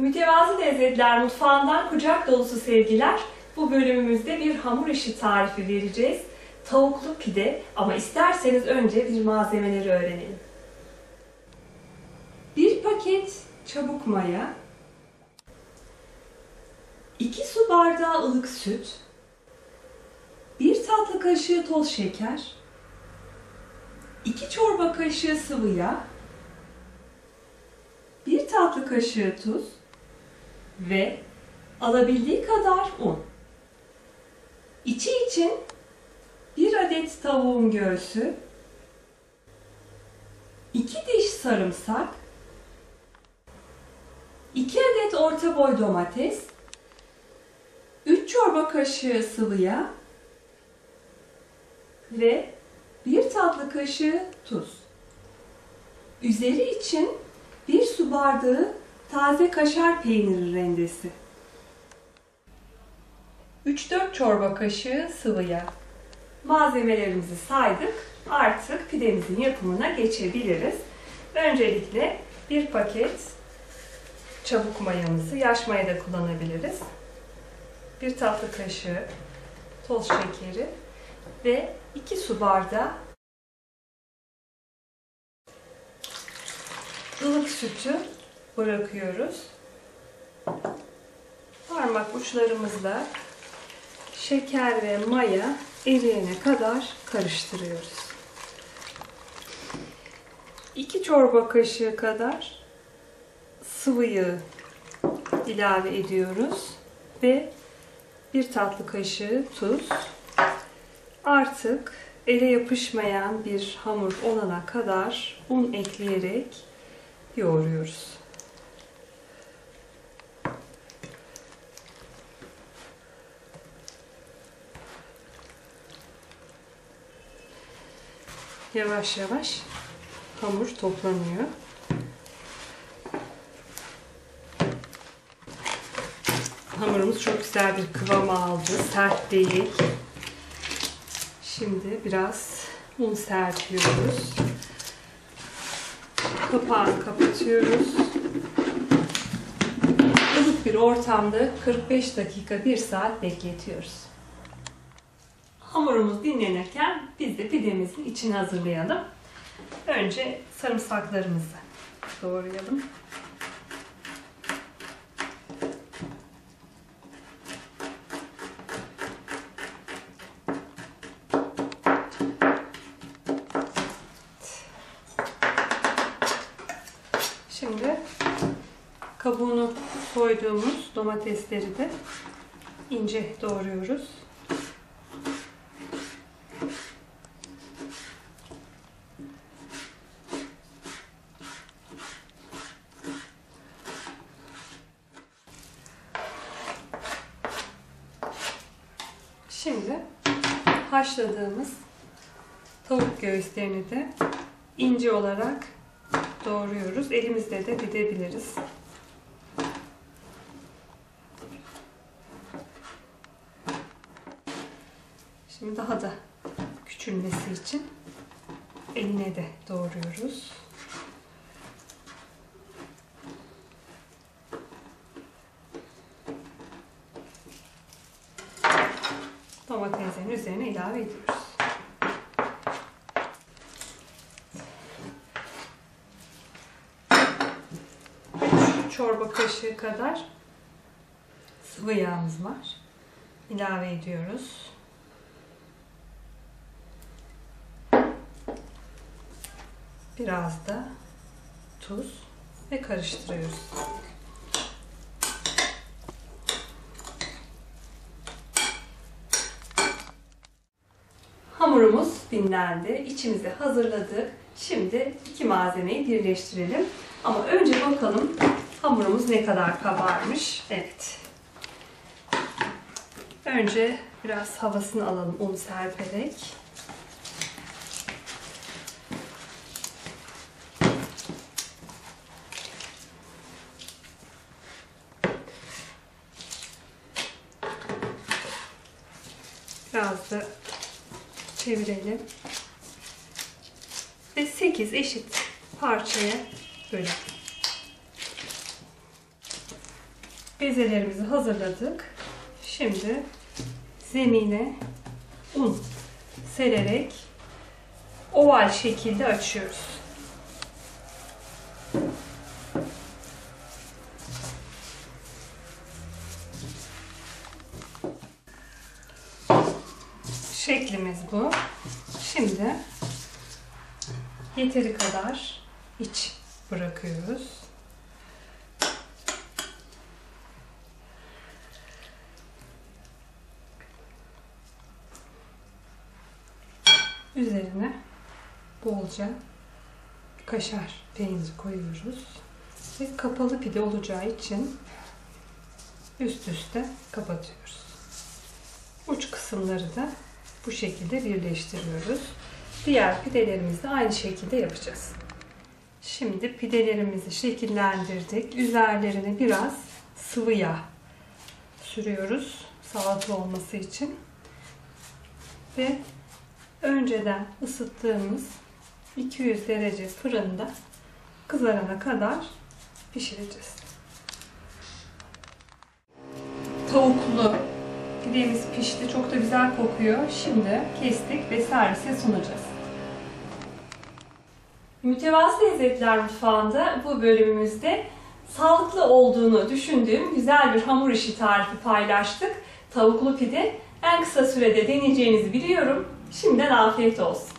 Mütevazı Lezzetler Mutfağından kucak dolusu sevgiler. Bu bölümümüzde bir hamur işi tarifi vereceğiz. Tavuklu pide ama isterseniz önce bir malzemeleri öğrenelim. Bir paket çabuk maya, 2 su bardağı ılık süt, 1 tatlı kaşığı toz şeker, 2 çorba kaşığı sıvı yağ, 1 tatlı kaşığı tuz ve alabildiği kadar un. İçi için 1 adet tavuğun göğsü, 2 diş sarımsak, 2 adet orta boy domates, 3 çorba kaşığı sıvı yağ ve 1 tatlı kaşığı tuz. Üzeri için 1 su bardağı taze kaşar peyniri rendesi. 3-4 çorba kaşığı sıvı yağ. Malzemelerimizi saydık. Artık pidemizin yapımına geçebiliriz. Öncelikle bir paket çabuk mayamızı, yaş maya da kullanabiliriz. Bir tatlı kaşığı toz şekeri ve 2 su bardağı ılık sütü bırakıyoruz. Parmak uçlarımızla şeker ve maya eriyene kadar karıştırıyoruz. 2 çorba kaşığı kadar sıvı yağ ilave ediyoruz ve bir tatlı kaşığı tuz. Artık ele yapışmayan bir hamur olana kadar un ekleyerek yoğuruyoruz. Yavaş yavaş hamur toplanıyor. Hamurumuz çok güzel bir kıvam aldı. Sert değil. Şimdi biraz un serpiyoruz. Kapağını kapatıyoruz. Ilık bir ortamda 45 dakika 1 saat bekletiyoruz. Hamurumuz dinlenirken biz de pidemizin içini hazırlayalım. Önce sarımsaklarımızı doğrayalım. Şimdi kabuğunu soyduğumuz domatesleri de ince doğruyoruz. Şimdi haşladığımız tavuk göğüslerini de ince olarak doğruyoruz. Elimizle de didebiliriz. Şimdi daha da küçülmesi için eline de doğruyoruz. Domatesin üzerine ilave ediyoruz. çorba kaşığı kadar sıvı yağımız var. İlave ediyoruz. Biraz da tuz ve karıştırıyoruz. Hamurumuz dinlendi. İçimizi hazırladık. Şimdi iki malzemeyi birleştirelim. Ama önce bakalım hamurumuz ne kadar kabarmış. Evet. Önce biraz havasını alalım un serperek. Biraz da çevirelim. Ve 8 eşit parçaya bölelim. Bezelerimizi hazırladık. Şimdi zemine un sererek oval şekilde açıyoruz. Şeklimiz bu. Şimdi yeteri kadar iç bırakıyoruz. Üzerine bolca kaşar peyniri koyuyoruz. Ve kapalı pide olacağı için üst üste kapatıyoruz. Uç kısımları da bu şekilde birleştiriyoruz. Diğer pidelerimizi de aynı şekilde yapacağız. Şimdi pidelerimizi şekillendirdik. Üzerlerine biraz sıvı yağ sürüyoruz sağlıklı olması için. Ve önceden ısıttığımız 200 derece fırında kızarana kadar pişireceğiz. Tavuklu pidemiz pişti. Çok da güzel kokuyor. Şimdi kestik ve servise sunacağız. Mütevazı Lezzetler Mutfağı'nda bu bölümümüzde sağlıklı olduğunu düşündüğüm güzel bir hamur işi tarifi paylaştık. Tavuklu pide en kısa sürede deneyeceğinizi biliyorum. Şimdiden afiyet olsun.